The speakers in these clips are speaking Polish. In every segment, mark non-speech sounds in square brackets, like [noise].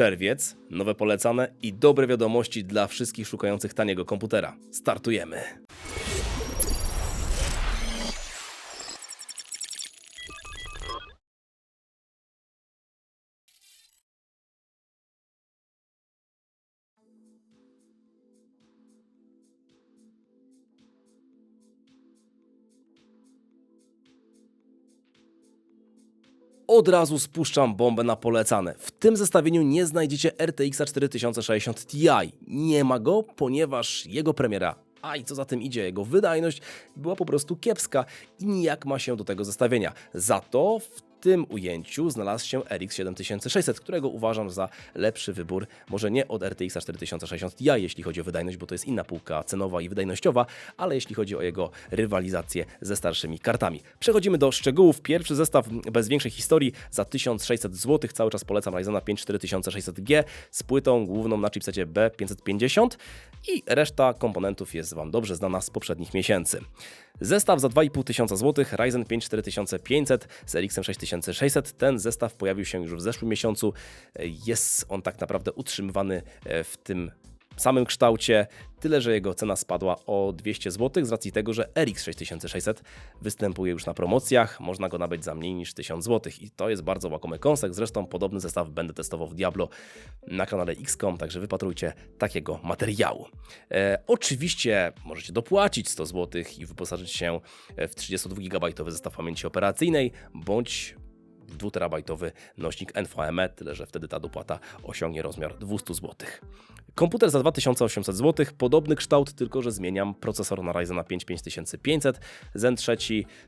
Czerwiec, nowe polecane i dobre wiadomości dla wszystkich szukających taniego komputera. Startujemy! Od razu spuszczam bombę na polecane. W tym zestawieniu nie znajdziecie RTX 4060 Ti. Nie ma go, ponieważ jego premiera, a i co za tym idzie, jego wydajność była po prostu kiepska i nijak ma się do tego zestawienia. Za to w tym ujęciu znalazł się RX 7600, którego uważam za lepszy wybór, może nie od RTX 4060 Ti, jeśli chodzi o wydajność, bo to jest inna półka cenowa i wydajnościowa, ale jeśli chodzi o jego rywalizację ze starszymi kartami. Przechodzimy do szczegółów. Pierwszy zestaw bez większej historii za 1600 zł. Cały czas polecam Ryzena 5 4600G z płytą główną na chipsecie B550 i reszta komponentów jest Wam dobrze znana z poprzednich miesięcy. Zestaw za 2500 zł, Ryzen 5 4500 z RX 6600. Ten zestaw pojawił się już w zeszłym miesiącu. Jest on tak naprawdę utrzymywany e, w tym samym kształcie, tyle że jego cena spadła o 200 zł z racji tego, że RX 6600 występuje już na promocjach, można go nabyć za mniej niż 1000 zł i to jest bardzo łakomy kąsek. Zresztą podobny zestaw będę testował w Diablo na kanale XCOM, także wypatrujcie takiego materiału. E, oczywiście możecie dopłacić 100 zł i wyposażyć się w 32 GB zestaw pamięci operacyjnej bądź w 2-terabajtowy nośnik NVMe, tyle że wtedy ta dopłata osiągnie rozmiar 200 zł. Komputer za 2800 zł, podobny kształt, tylko że zmieniam procesor na Ryzena 5 5500, Zen 3,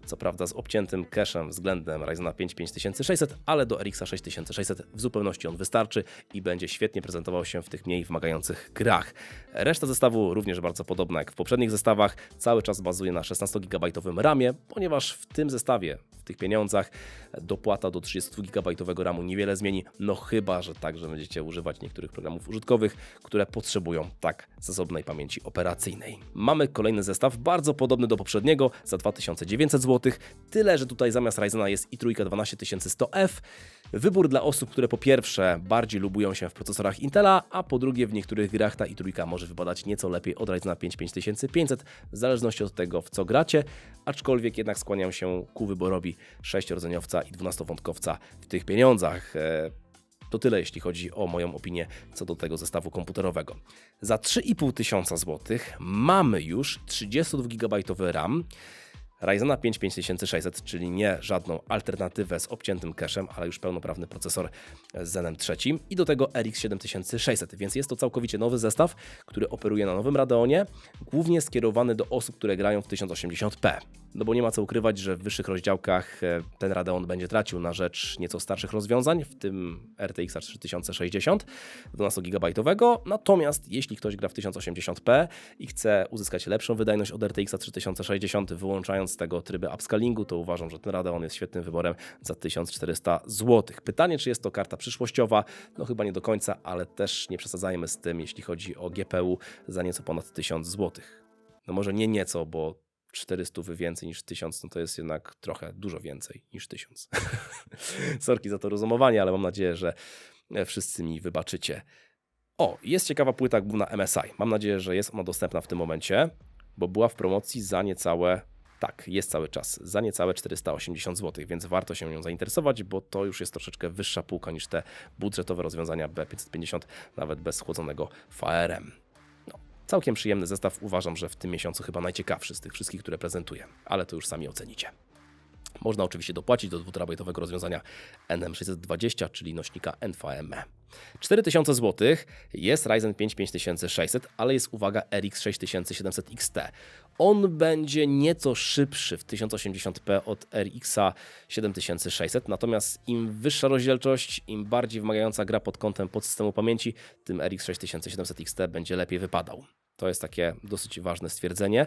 co prawda z obciętym cachem względem Ryzena 5 5600, ale do RX 6600 w zupełności on wystarczy i będzie świetnie prezentował się w tych mniej wymagających grach. Reszta zestawu również bardzo podobna jak w poprzednich zestawach, cały czas bazuje na 16 GB RAMie, ponieważ w tym zestawie, w tych pieniądzach, dopłata do 32 GB RAMu niewiele zmieni, no chyba, że także będziecie używać niektórych programów użytkowych, które potrzebują tak zasobnej pamięci operacyjnej. Mamy kolejny zestaw, bardzo podobny do poprzedniego, za 2900 zł, tyle, że tutaj zamiast Ryzena jest i trójka 12100F. Wybór dla osób, które po pierwsze bardziej lubują się w procesorach Intela, a po drugie w niektórych grach ta i trójka może wypadać nieco lepiej od Ryzena 5 5500, w zależności od tego w co gracie, aczkolwiek jednak skłaniam się ku wyborowi 6-rdzeniowca i 12-wątkowca w tych pieniądzach. To tyle, jeśli chodzi o moją opinię co do tego zestawu komputerowego. Za 3,5 tysiąca złotych mamy już 32 GB RAM. Ryzena 5 5600, czyli nie żadną alternatywę z obciętym cachem, ale już pełnoprawny procesor z Zenem III i do tego RX 7600, więc jest to całkowicie nowy zestaw, który operuje na nowym Radeonie, głównie skierowany do osób, które grają w 1080p no bo nie ma co ukrywać, że w wyższych rozdziałkach e, ten Radeon będzie tracił na rzecz nieco starszych rozwiązań, w tym RTX 3060 12-GB. Natomiast jeśli ktoś gra w 1080p i chce uzyskać lepszą wydajność od RTX 3060, wyłączając z tego tryby upscalingu, to uważam, że ten Radeon jest świetnym wyborem za 1400 zł. Pytanie, czy jest to karta przyszłościowa? No chyba nie do końca, ale też nie przesadzajmy z tym, jeśli chodzi o GPU za nieco ponad 1000 zł. No może nie nieco, bo 400 więcej niż 1000, no to jest jednak trochę dużo więcej niż 1000. [laughs] Sorki za to rozumowanie, ale mam nadzieję, że wszyscy mi wybaczycie. O, jest ciekawa płyta główna MSI. Mam nadzieję, że jest ona dostępna w tym momencie, bo była w promocji za niecałe tak, jest cały czas za niecałe 480 zł, więc warto się nią zainteresować, bo to już jest troszeczkę wyższa półka niż te budżetowe rozwiązania B550, nawet bez schłodzonego VRM. Całkiem przyjemny zestaw, uważam, że w tym miesiącu chyba najciekawszy z tych wszystkich, które prezentuję, ale to już sami ocenicie. Można oczywiście dopłacić do 2 rozwiązania NM620, czyli nośnika NVMe. 4000 zł jest Ryzen 5 5600, ale jest uwaga RX 6700 XT. On będzie nieco szybszy w 1080p od RX 7600, natomiast im wyższa rozdzielczość, im bardziej wymagająca gra pod kątem podsystemu pamięci, tym RX 6700 XT będzie lepiej wypadał. To jest takie dosyć ważne stwierdzenie.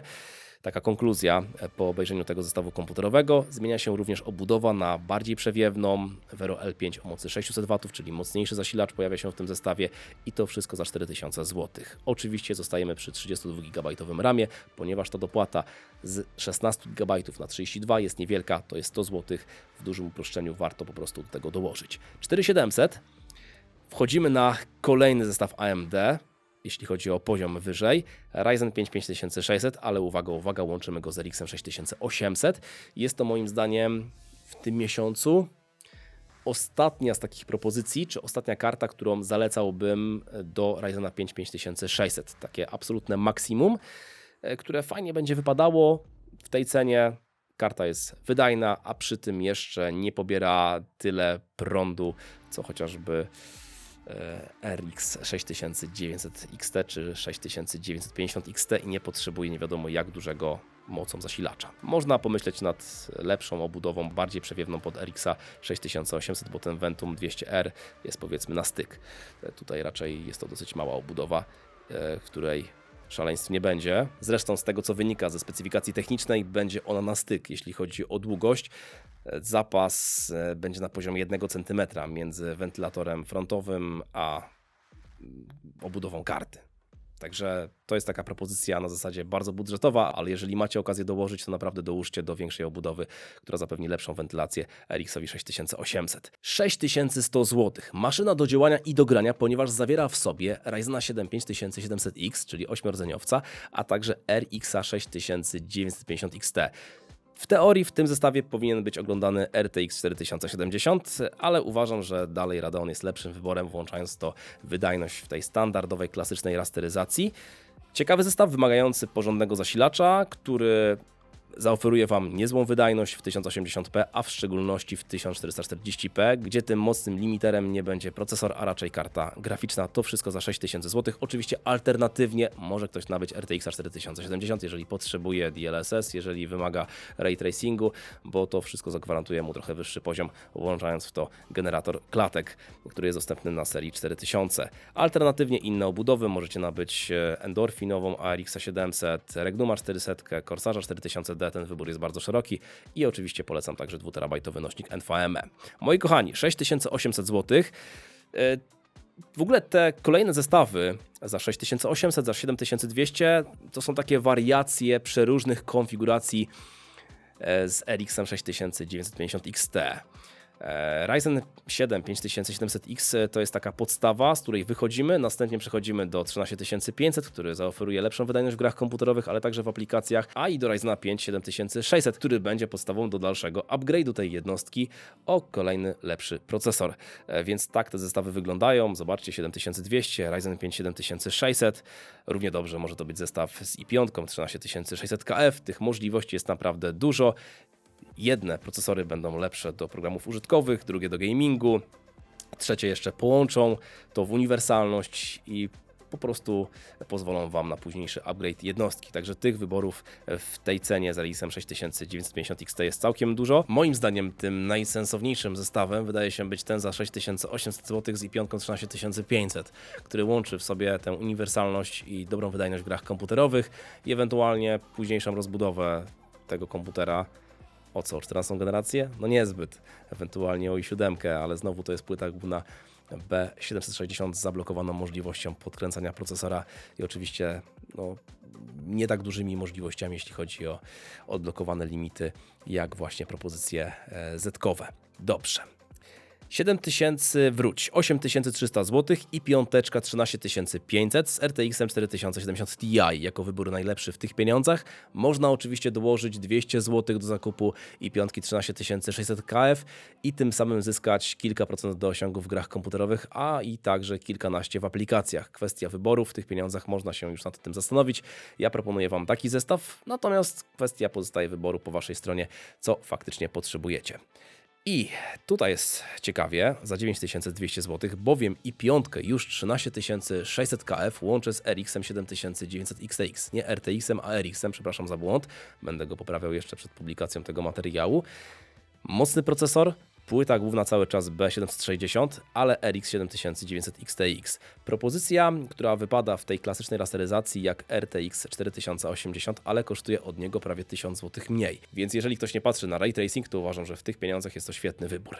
Taka konkluzja e, po obejrzeniu tego zestawu komputerowego. Zmienia się również obudowa na bardziej przewiewną Vero L5 o mocy 600 W, czyli mocniejszy zasilacz pojawia się w tym zestawie i to wszystko za 4000 zł. Oczywiście zostajemy przy 32 GB RAMie, ponieważ ta dopłata z 16 GB na 32 jest niewielka, to jest 100 zł. W dużym uproszczeniu warto po prostu do tego dołożyć. 4700 Wchodzimy na kolejny zestaw AMD, jeśli chodzi o poziom wyżej. Ryzen 5 5600, ale uwaga, uwaga, łączymy go z RX 6800. Jest to moim zdaniem w tym miesiącu ostatnia z takich propozycji, czy ostatnia karta, którą zalecałbym do Ryzena 5 5600. Takie absolutne maksimum, e, które fajnie będzie wypadało w tej cenie. Karta jest wydajna, a przy tym jeszcze nie pobiera tyle prądu, co chociażby RX 6900 XT czy 6950 XT i nie potrzebuje nie wiadomo jak dużego mocą zasilacza. Można pomyśleć nad lepszą obudową, bardziej przewiewną pod RX 6800, bo ten Ventum 200R jest powiedzmy na styk. E, Tutaj raczej jest to dosyć mała obudowa, e, w której szaleństw nie będzie. Zresztą z tego co wynika ze specyfikacji technicznej, będzie ona na styk, jeśli chodzi o długość. Zapas e, będzie na poziomie 1 cm między wentylatorem frontowym a mm, obudową karty. Także to jest taka propozycja na zasadzie bardzo budżetowa, ale jeżeli macie okazję dołożyć, to naprawdę dołóżcie do większej obudowy, która zapewni lepszą wentylację RX-owi 6800. 6100 zł. Maszyna do działania i do grania, ponieważ zawiera w sobie Ryzena 7 5700X, czyli 8-rdzeniowca, a także RX 6950 XT. W teorii w tym zestawie powinien być oglądany RTX 4070, ale uważam, że dalej Radeon jest lepszym wyborem, włączając to wydajność w tej standardowej, klasycznej rasteryzacji. Ciekawy zestaw wymagający porządnego zasilacza, który zaoferuje Wam niezłą wydajność w 1080p, a w szczególności w 1440p, gdzie tym mocnym limiterem nie będzie procesor, a raczej karta graficzna. To wszystko za 6000 zł. Oczywiście alternatywnie może ktoś nabyć RTX 4070, jeżeli potrzebuje DLSS, jeżeli wymaga ray tracingu, bo to wszystko zagwarantuje mu trochę wyższy poziom, włączając w to generator klatek, który jest dostępny na serii 4000. Alternatywnie inne obudowy możecie nabyć e, Endorfinową ARX 700, Regnuma 400, Corsarza 4000D, ten wybór jest bardzo szeroki i oczywiście polecam także 2TB nośnik NVMe. Moi kochani, 6800 zł. E, W ogóle te kolejne zestawy za 6800, za 7200 to są takie wariacje przeróżnych konfiguracji e, z RX 6950 XT. E, Ryzen 7 5700X to jest taka podstawa, z której wychodzimy, następnie przechodzimy do 13500, który zaoferuje lepszą wydajność w grach komputerowych, ale także w aplikacjach, a i do Ryzena 5 7600, który będzie podstawą do dalszego upgrade'u tej jednostki o kolejny lepszy procesor. E, Więc tak te zestawy wyglądają. Zobaczcie 7200, Ryzen 5 7600. Równie dobrze może to być zestaw z i5 13600KF. Tych możliwości jest naprawdę dużo. Jedne procesory będą lepsze do programów użytkowych, drugie do gamingu, trzecie jeszcze połączą to w uniwersalność i po prostu pozwolą Wam na późniejszy upgrade jednostki. Także tych wyborów w tej cenie z RX 6950 XT jest całkiem dużo. Moim zdaniem tym najsensowniejszym zestawem wydaje się być ten za 6800 zł z i5 13500, który łączy w sobie tę uniwersalność i dobrą wydajność w grach komputerowych i ewentualnie późniejszą rozbudowę tego komputera o co? 14 generację? No niezbyt. Ewentualnie o i7, ale znowu to jest płyta główna B760 z zablokowaną możliwością podkręcania procesora i oczywiście no, nie tak dużymi możliwościami, jeśli chodzi o odblokowane limity, jak właśnie propozycje e, zetkowe. Dobrze. 7000 wróć, 8300 zł i piąteczka 13500 z RTX 4070 Ti jako wybór najlepszy w tych pieniądzach. Można oczywiście dołożyć 200 zł do zakupu i piątki 13600 KF i tym samym zyskać kilka procent do osiągów w grach komputerowych, a i także kilkanaście w aplikacjach. Kwestia wyboru w tych pieniądzach można się już nad tym zastanowić. Ja proponuję Wam taki zestaw, natomiast kwestia pozostaje wyboru po Waszej stronie, co faktycznie potrzebujecie. I tutaj jest ciekawie, za 9200 zł, bowiem i piątkę już 13600 KF łączę z RX 7900 XTX. Nie RTX-em, a RX-em, przepraszam za błąd. Będę go poprawiał jeszcze przed publikacją tego materiału. Mocny procesor, płyta główna cały czas B760, ale RX 7900 XTX. Propozycja, która wypada w tej klasycznej rasteryzacji jak RTX 4080, ale kosztuje od niego prawie 1000 zł mniej. Więc jeżeli ktoś nie patrzy na ray tracing, to uważam, że w tych pieniądzach jest to świetny wybór.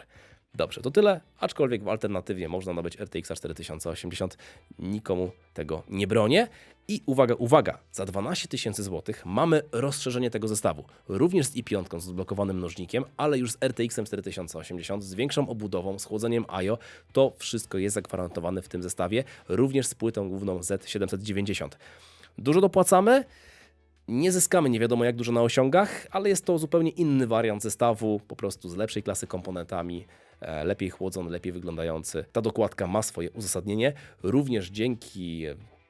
Dobrze, to tyle, aczkolwiek w alternatywie można nabyć RTX 4080, nikomu tego nie bronię. I uwaga, uwaga, za 12 tysięcy złotych mamy rozszerzenie tego zestawu, również z i5 z odblokowanym mnożnikiem, ale już z RTX 4080, z większą obudową, z chłodzeniem IO, to wszystko jest zagwarantowane w tym zestawie, również z płytą główną Z790. Dużo dopłacamy, nie zyskamy nie wiadomo jak dużo na osiągach, ale jest to zupełnie inny wariant zestawu, po prostu z lepszej klasy komponentami, e, lepiej chłodzony, lepiej wyglądający. Ta dokładka ma swoje uzasadnienie. Również dzięki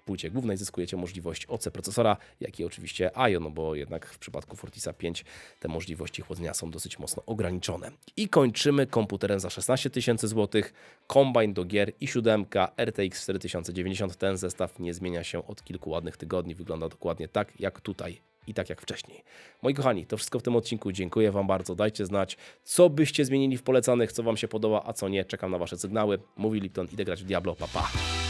płycie głównej zyskujecie możliwość OC procesora, jak i oczywiście IO, no bo jednak w przypadku Fortisa 5 te możliwości chłodzenia są dosyć mocno ograniczone. I kończymy komputerem za 16 tysięcy złotych, kombajn do gier i 7 RTX 4090. Ten zestaw nie zmienia się od kilku ładnych tygodni, wygląda dokładnie tak jak tutaj i tak jak wcześniej. Moi kochani, to wszystko w tym odcinku. Dziękuję Wam bardzo. Dajcie znać, co byście zmienili w polecanych, co Wam się podoba, a co nie. Czekam na Wasze sygnały. Mówi Lipton, idę grać w Diablo. Pa, pa.